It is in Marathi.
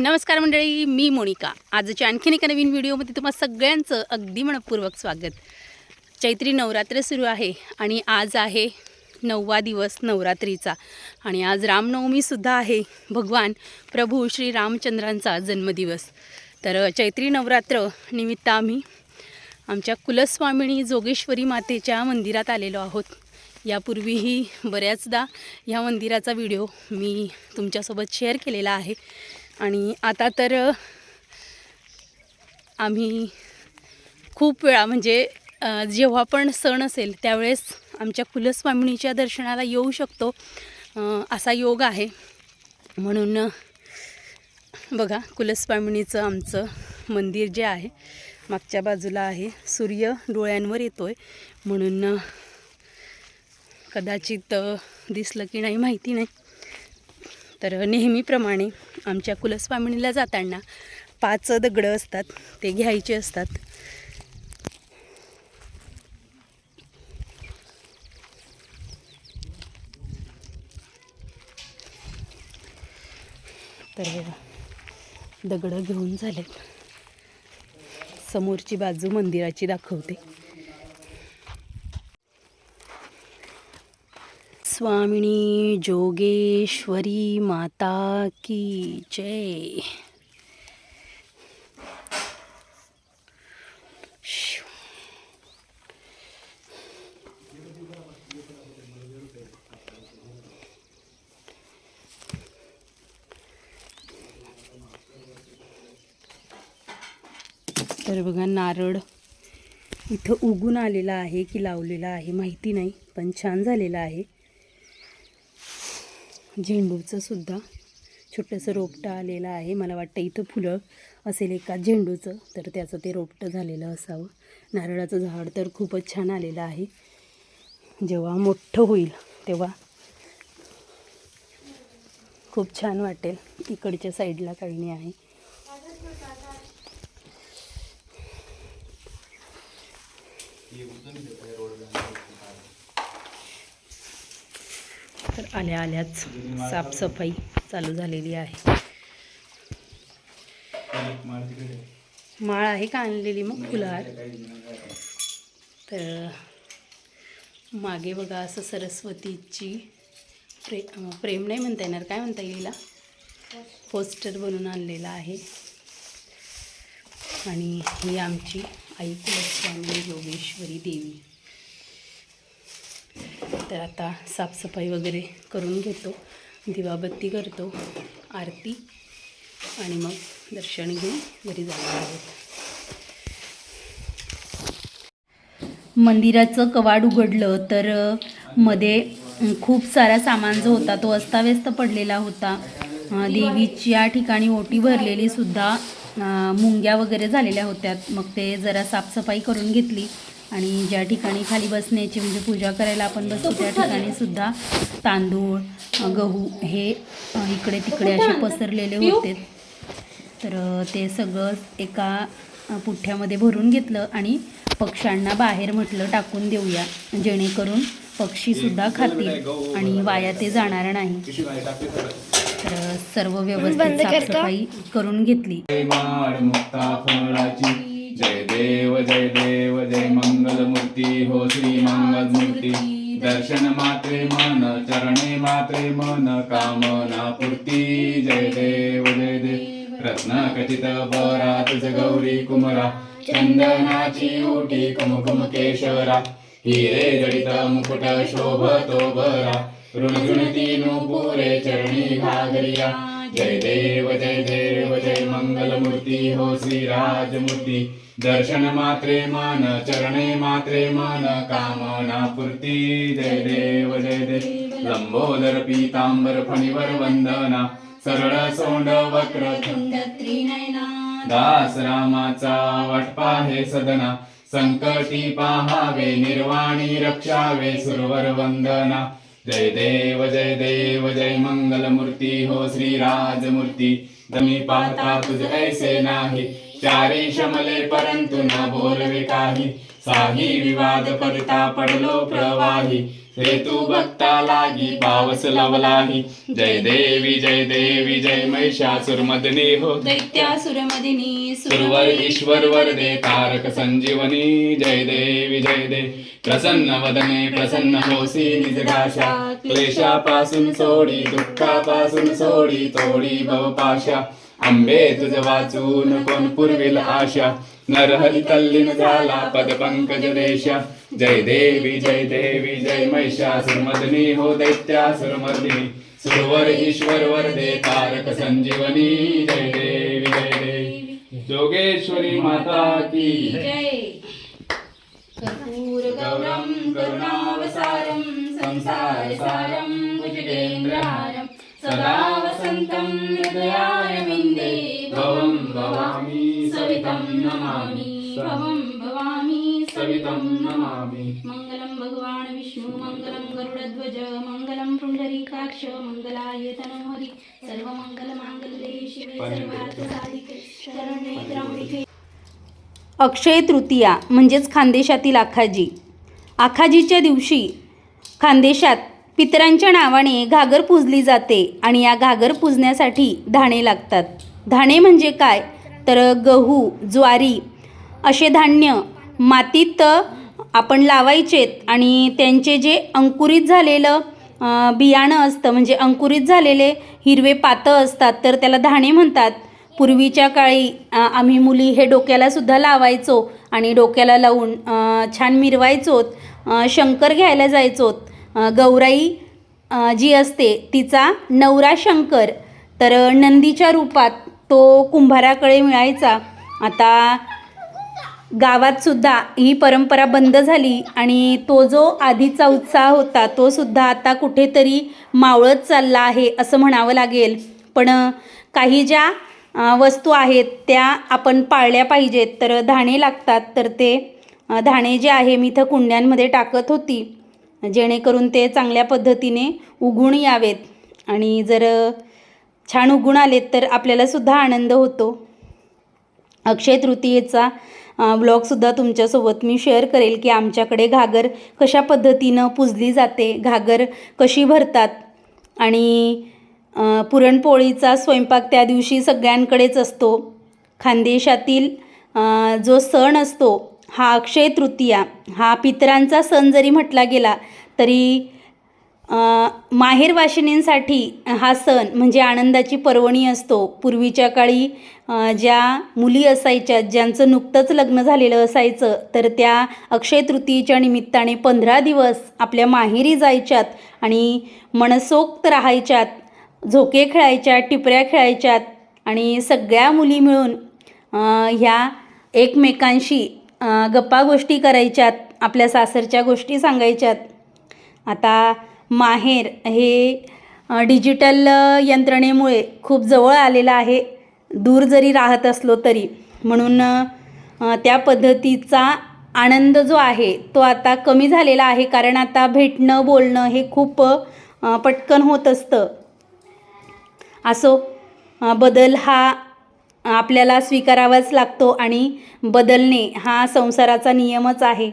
नमस्कार मंडळी मी मोनिका. आजच्या आणखीन एका नवीन व्हिडिओमध्ये तुम्हा सगळ्यांचं अगदी मनपूर्वक स्वागत. चैत्री नवरात्र सुरू आहे आणि आज आहे नववा दिवस नवरात्रीचा. आणि आज रामनवमीसुद्धा आहे. भगवान प्रभू श्री रामचंद्रांचा जन्मदिवस. तर चैत्री नवरात्र निमित्त आम्ही आमच्या कुलस्वामिनी जोगेश्वरी मातेच्या मंदिरात आलेलो आहोत. यापूर्वीही बऱ्याचदा ह्या मंदिराचा व्हिडिओ मी तुमच्यासोबत शेअर केलेला आहे. आणि आता तर आम्ही खूप वेळा म्हणजे जेव्हा पण सण असेल त्यावेळेस आमच्या कुलस्वामिनीच्या दर्शनाला येऊ शकतो असा योग आहे. म्हणून बघा कुलस्वामिनीचं आमचं मंदिर जे आहे मागच्या बाजूला आहे सूर्य डोळ्यांवर येतो आहे म्हणून कदाचित दिसलं की नाही माहिती नाही. तर नेहमीप्रमाणे आमच्या कुलस्वामिनीला जाताना पाच दगडं असतात ते घ्यायचे असतात. तर दगडं घेऊन झालेत. समोरची बाजू मंदिराची दाखवते. स्वामिनी जोगेश्वरी माता की जय। तर बघा नारळ इथं उगून आलेला आहे की लावलेला आहे माहिती नाही पण छान झालेला आहे. झेंडूचं सुद्धा छोटंसं रोपटं आलेलं आहे. मला वाटतं इथं फुलं असेल एका झेंडूचं. तर त्याचं ते रोपटं झालेलं असावं. नारळाचं झाड तर खूपच छान आलेलं आहे. जेव्हा मोठं होईल तेव्हा खूप छान वाटेल. इकडच्या साईडला काही आहे. तर आल्या आल्याच साफसफाई चालू झालेली आहे. माळ आहे का आणलेली मग फुलहार? तर मागे बघा असं सरस्वतीची प्रे प्रेम नाही म्हणता येणार. काय म्हणता येईल हिला? पोस्टर बनवून आणलेला आहे. आणि ही आमची आई कुलस्वामी योगेश्वरी देवी. तर आता साफसफाई वगैरे करून घेतो. दिवाबत्ती करतो आरती आणि मग दर्शन घेऊन घरी जाणार आहोत. मंदिराचं कवाड उघडलं तर मध्ये खूप सारा सामान जो होता तो अस्ताव्यस्त पडलेला होता. देवीच्या ठिकाणी ओटी भरलेली सुद्धा मुंग्या वगैरे झालेल्या होत्या. मग ते जरा साफसफाई करून घेतली. आणि ज्या ठिकाणी खाली बसण्याची म्हणजे पूजा करायला आपण बसतो त्या ठिकाणी सुद्धा तांदूळ गहू हे इकडे तिकडे असे पसरलेले होते. तर ते सगळं एका पुठ्ठ्यामध्ये भरून घेतलं आणि पक्ष्यांना बाहेर म्हटलं टाकून देऊया. जेणेकरून पक्षीसुद्धा खातील आणि वाया ते जाणार नाही. तर सर्व व्यवस्थित साफसफाई करून घेतली. जय देव जय देव जय मंगल मूर्ती हो श्री मूर्ती दर्शन मात्रे मन चरणे मात्रे मन कामना पूर्ती. जय देव जय देव रत्न खचित बरात गौरी कुमरा. चंदनाची ओटी कुमकुम केशरा. हिरे जडित मुकुट शोभतो बरा. ऋणगुणती पुरे चरणी घागरिया. जय देव जय देव जय मंगलमूर्ती हो श्रीराजमूर्ती दर्शन मात्रे मान चरणे मात्रे मान कामना पूर्ती. जय देव जय देव लंबोदर पीतांबर फणीवर वंदना. सरळ सोंड वक्र. दास रामाचा वाटपा हे सदना. संकटी पाहावे निर्वाणी रक्षावे सुरवर वंदना. जय देव जय देव जय मंगल मूर्ती हो श्री राजमूर्ती दमी पाहता तुझ ऐसे नाही चारी शमले परंतु ना बोलवे काही। साही विवाद करता पडलो प्रवाही हेतू भक्ता लागी पावस लावलाही. जय देवी जय देवी जय महिषासुरमदनी हो. दैत्यासुरमदिनी सुरवर ईश्वर वरदे तारक संजीवनी. जय देवी जय देवी प्रसन्न वदने प्रसन्न होसी निजगाशा क्लेशापासून सोडी दुःखापासून सोडी तोडी भवपाशा आंबे तुझ वाचून कोण पुरविल आशा. नरहरी तल्लीन झाला पद पंकज देशा. जय देवी जय देवी जय महिषासुरमदनी हो दैत्यासुरमर्दिनी सुरवर ईश्वर वरदे तारक संजीवनी। जय देवी जय देवी। जोगेश्वरी माता की कर्पूरगौरं करुणावसारं संसारसारं भुजगेन्द्रहारं सदा वसन्तं हृदयारविन्दे भवं भवामि सवितं नमामि। भवं भवामि सवितं नमामि मङ्गलं भगवान् विष्णु मङ्गलं गरुडध्वज मङ्गलं पुण्डरीकाक्ष मङ्गलाय तनोहरि सर्वमङ्गलमाङ्गल्ये शिवे सर्वार्थसाधिके शरण्ये त्र्यंबके अक्षय तृतीया म्हणजेच खानदेशातील आखाजी. आखाजीच्या दिवशी खानदेशात पितरांच्या नावाने घागर पूजली जाते आणि या घागर पूजण्यासाठी धाणे लागतात. धाणे म्हणजे काय? तर गहू ज्वारी असे धान्य मातीत आपण लावायचेत आणि त्यांचे जे अंकुरित झालेलं बियाणं असतं म्हणजे अंकुरित झालेले हिरवे पातं असतात तर त्याला धाणे म्हणतात. पूर्वीच्या काळी आम्ही मुली हे डोक्याला सुद्धा लावायचो आणि डोक्याला लावून छान मिरवायचोत शंकर घ्यायला जायचोत. गौराई जी असते तिचा नवरा शंकर. तर नंदीच्या रूपात तो कुंभाराकडे मिळायचा. आता गावात सुद्धा ही परंपरा बंद झाली आणि तो जो आधीचा उत्साह होता तो सुद्धा आता कुठेतरी मावळत चालला आहे असं म्हणावं लागेल. पण काही ज्या वस्तू आहेत त्या आपण पाळल्या पाहिजेत. तर धाणे लागतात. तर ते धाणे जे आहे मी इथं कुंड्यांमध्ये टाकत होती. जेणेकरून ते चांगल्या पद्धतीने उगून यावेत. आणि जर छान उगून आलेत तर आपल्यालासुद्धा आनंद होतो. अक्षय तृतीयेचा ब्लॉगसुद्धा तुमच्यासोबत मी शेअर करेल की आमच्याकडे घागर कशा पद्धतीनं पुजली जाते घागर कशी भरतात आणि पुरणपोळीचा स्वयंपाक त्या दिवशी सगळ्यांकडेच असतो. खानदेशातील जो सण असतो हा अक्षय तृतीया हा पितरांचा सण जरी म्हटला गेला तरी माहेरवाशिनींसाठी हा सण म्हणजे आनंदाची पर्वणी असतो. पूर्वीच्या काळी ज्या मुली असायच्या ज्यांचं नुकतंच लग्न झालेलं असायचं तर त्या अक्षय तृतीयेच्या निमित्ताने पंधरा दिवस आपल्या माहेरी जायच्यात आणि मनसोक्त राहायच्यात झोके खेळायच्यात टिपऱ्या खेळायच्यात आणि सगळ्या मुली मिळून ह्या एकमेकांशी गप्पा गोष्टी करायच्यात आपल्या सासरच्या गोष्टी सांगायच्यात. आता माहेर हे डिजिटल यंत्रणेमुळे खूप जवळ आलेलं आहे. दूर जरी राहत असलो तरी. म्हणून त्या पद्धतीचा आनंद जो आहे तो आता कमी झालेला आहे. कारण आता भेटणं बोलणं हे खूप पटकन होत असतं. असो बदल हा आपल्याला स्वीकारावाच लागतो आणि बदलणे हा संसाराचा नियमच आहे.